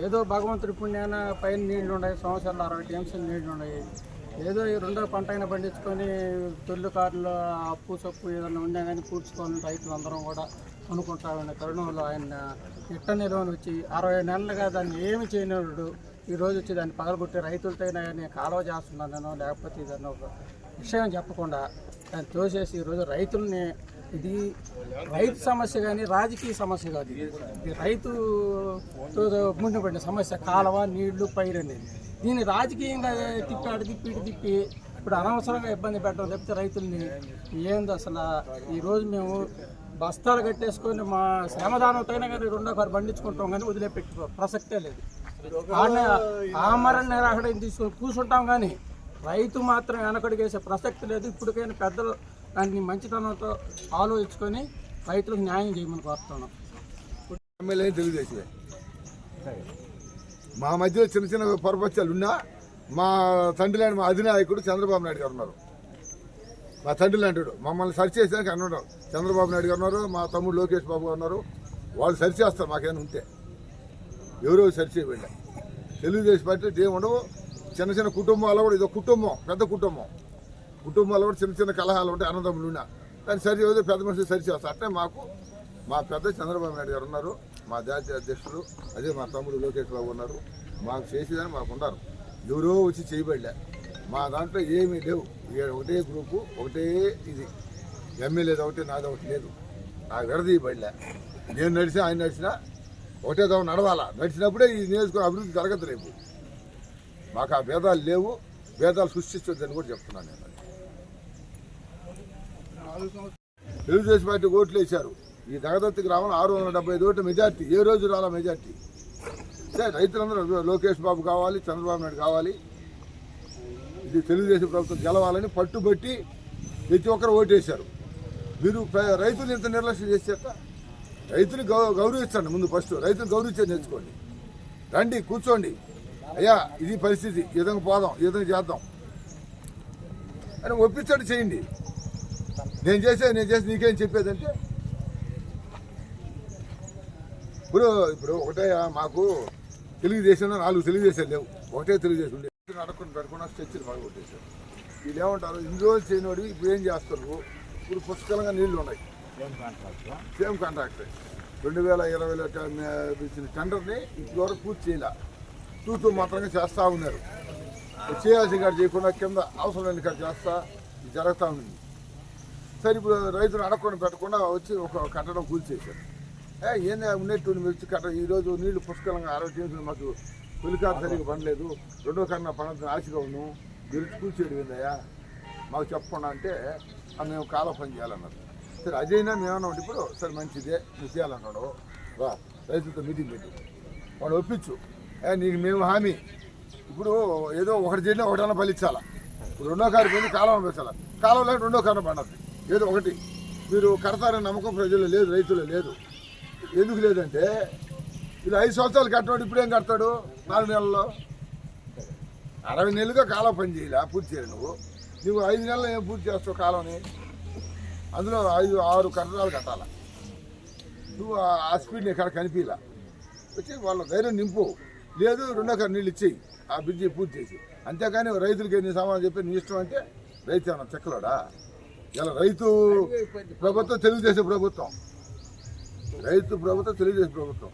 ఏదో భగవంతుడి పుణ్యాన పైన నీళ్ళు ఉన్నాయి సంవత్సరాలు అరవై టీమ్స్ నీళ్ళు ఉన్నాయి ఏదో ఈ రెండో పంట అయినా పండించుకొని తొలి కార్లు అప్పు సప్పు ఏదైనా ఉన్నా కానీ పూడ్చుకొని రైతులందరం కూడా అనుకుంటా ఉన్న తరుణంలో ఆయన ఇట్ట నిలవని వచ్చి అరవై నెలలుగా దాన్ని ఏమి చేయనివాడు ఈరోజు వచ్చి దాన్ని పగలగొట్టి రైతులతోనే నేను కాలువ చేస్తున్నాను లేకపోతే ఇదన్న ఒక విషయం చెప్పకుండా దాన్ని తోసేసి ఈరోజు రైతుల్ని ఇది రైతు సమస్య కానీ రాజకీయ సమస్య కాదు ఇది. ఇది రైతుతో ముందుపడిన సమస్య కాలువ నీళ్ళు పైరు అనేది. దీన్ని రాజకీయంగా తిప్పాడు తిప్పి ఇటు తిప్పి ఇప్పుడు అనవసరంగా ఇబ్బంది పెట్టడం లేకపోతే రైతుల్ని ఏంది అసలు? ఈరోజు మేము బస్తాలు కట్టేసుకొని మా శ్రమదానంతో కానీ రెండో కారు పండించుకుంటాం కానీ వదిలేపెట్టు ప్రసక్తే లేదు. ఆమరణ నిరాహడం తీసుకొని కూర్చుంటాం కానీ రైతు మాత్రం వెనకడిగేసే ప్రసక్తి లేదు. ఇప్పటికైనా పెద్దలు దాన్ని మంచితనంతో ఆలోచించుకొని రైతులకు న్యాయం చేయమని కోరుతున్నాం. ఎమ్మెల్యే తెలుగుదేశమే. మా మధ్యలో చిన్న చిన్న పొరపచ్చాలు ఉన్నా మా తండ్రి లాంటి మా అధినాయకుడు చంద్రబాబు నాయుడు గారు ఉన్నారు. మా తండ్రి లాంటివాడు మమ్మల్ని సరి చేసేదానికి అన్నాడు చంద్రబాబు నాయుడు గారు ఉన్నారు మా తమ్ముడు లోకేష్ బాబు గారు ఉన్నారు. వాళ్ళు సరి చేస్తారు మాకేమైనా ఉంటే. ఎవరో సరి చేయబడ్డా తెలుగుదేశం పార్టీ ఏమి ఉండవు. చిన్న చిన్న కుటుంబాల కూడా ఇదో కుటుంబం పెద్ద కుటుంబం. కుటుంబాలు కూడా చిన్న చిన్న కలహాలు ఉంటాయి అన్నదమ్ములు ఉన్నా దాన్ని సరి చేస్తే పెద్ద మనుషులు సరి చేస్తారు అంటే మాకు మా పెద్ద చంద్రబాబు నాయుడు గారు ఉన్నారు మా జాతీయ అధ్యక్షులు అదే మా తమ్ముడు లోకేష్ బాబు ఉన్నారు. మాకు చేసేదని మాకు ఉన్నారు ఎవరో వచ్చి చేయబడలే. మా దాంట్లో ఏమీ లేవు. ఒకటే గ్రూపు ఒకటే ఇది. ఎమ్మెల్యేది ఒకటి నాది ఒకటి లేదు. నాకు విడదీయబడలే నేను నడిచినా ఆయన నడిచినా ఒకటే దావ నడవాలా? నడిచినప్పుడే ఈ నియోజకవర్గం అభివృద్ధి జరగదు రేపు. మాకు ఆ భేదాలు లేవు. భేదాలు సృష్టించొద్దని కూడా చెప్తున్నాను నేను. తెలుగుదేశం పార్టీ ఓట్లు వేశారు. ఈ దగదత్తి గ్రామం ఆరు వందల డెబ్బై ఐదు ఓట్ల మెజార్టీ. ఏ రోజు రాలా మెజార్టీ. సరే రైతులందరూ లోకేష్ బాబు కావాలి చంద్రబాబు నాయుడు కావాలి. ఇది తెలుగుదేశం ప్రభుత్వం గెలవాలని పట్టుబట్టి ప్రతి ఒక్కరు ఓటేశారు మీరు రైతులు ఇంత నిర్లక్ష్యం చేసేట? రైతుని గౌ గౌరవించండి ముందు ఫస్ట్. రైతులు గౌరవించే నేర్చుకోండి. రండి కూర్చోండి. అయ్యా ఇది పరిస్థితి. ఈ విధంగా పోదాం ఈ విధంగా చేద్దాం. అని ఒప్పించండి చేయండి. నేను చేసే నేను చేసి నీకేం చెప్పేదంటే ఇప్పుడు ఇప్పుడు ఒకటే మాకు తెలుగుదేశంలో నాలుగు తెలుగుదేశాలు లేవు. ఒకటే తెలుగుదేశం ఉండే. అడగకుండా పెడకుండా స్ట్రెచ్చర్ బాగా కొట్టేశారు. వీళ్ళు ఏమంటారు? ఇన్ని రోజులు చేయనోడు ఇప్పుడు ఏం చేస్తారు? ఇప్పుడు పుష్కలంగా నీళ్ళు ఉన్నాయి. సేమ్ కాంట్రాక్ట్ రెండు వేల ఇరవైలో ఇచ్చిన టెండర్ని ఇప్పటివరకు పూర్తి చేయాల. తూతూ మాత్రంగా చేస్తూ ఉన్నారు. చేయాల్సిన కాడ చేయకుండా కింద అవసరం లేని కాడ చేస్తా జరుగుతూ ఉంది. సరే ఇప్పుడు రైతులు అడగకుండా పెట్టకుండా వచ్చి ఒక కట్టడం కూల్చేశారు. ఏ ఏంది ఉన్నట్టు మీరు వచ్చి కట్ట ఈరోజు నీళ్ళు పుష్కలంగా అరవై టీమ్స్ మాకు పులికారు సరిగ్గా పనిలేదు. రెండో కన్నా పడద్దు ఆశగా ఉన్నాం. మీరు వచ్చి కూల్చేయడం ఏందయ్యా? మాకు చెప్పకుండా అంటే మేము కాల పని చేయాలన్నారు. సరే అదైనా మేమన్నా ఉంటే ఇప్పుడు సరే మంచిదే నువ్వు చేయాలన్నాడు. రా రైతులతో మీటింగ్ పెట్టి. వాడు ఒప్పించు. ఏ నీకు మేము హామీ. ఇప్పుడు ఏదో ఒకటి చేసినా ఒకటన్నా ఫలించాలా? ఇప్పుడు రెండో కారు పోయింది కాలం పెట్టాలా కాలంలో రెండో కారణం పండుతుంది ఏదో ఒకటి. మీరు కడతారని నమ్మకం ప్రజల్లో లేదు రైతుల్లో లేదు. ఎందుకు లేదంటే వీళ్ళు ఐదు సంవత్సరాలు కట్టాడు ఇప్పుడేం కడతాడు? నాలుగు నెలల్లో. అరవై నెలలుగా కాలం పని చేయాలి పూర్తి చేయాలి నువ్వు. నువ్వు ఐదు నెలలు ఏం పూర్తి చేస్తావు కాలంని అందులో ఐదు ఆరు కట్టడాలు కట్టాల? నువ్వు ఆ- స్పీడ్ని ఎక్కడ కనిపించలా వచ్చి వాళ్ళ ధైర్యం నింపు. లేదు రెండో నీళ్ళు ఇచ్చేయి. ఆ బ్రిడ్జి పూర్తి చేసి. అంతేకాని రైతులకి ఎన్ని సామాన్లు చెప్పి నీ ఇష్టం అంటే రైతు ఏమన్నా చెక్కలోడా? ఇలా రైతు ప్రభుత్వం తెలుగుదేశం ప్రభుత్వం. రైతు ప్రభుత్వం తెలుగుదేశం ప్రభుత్వం.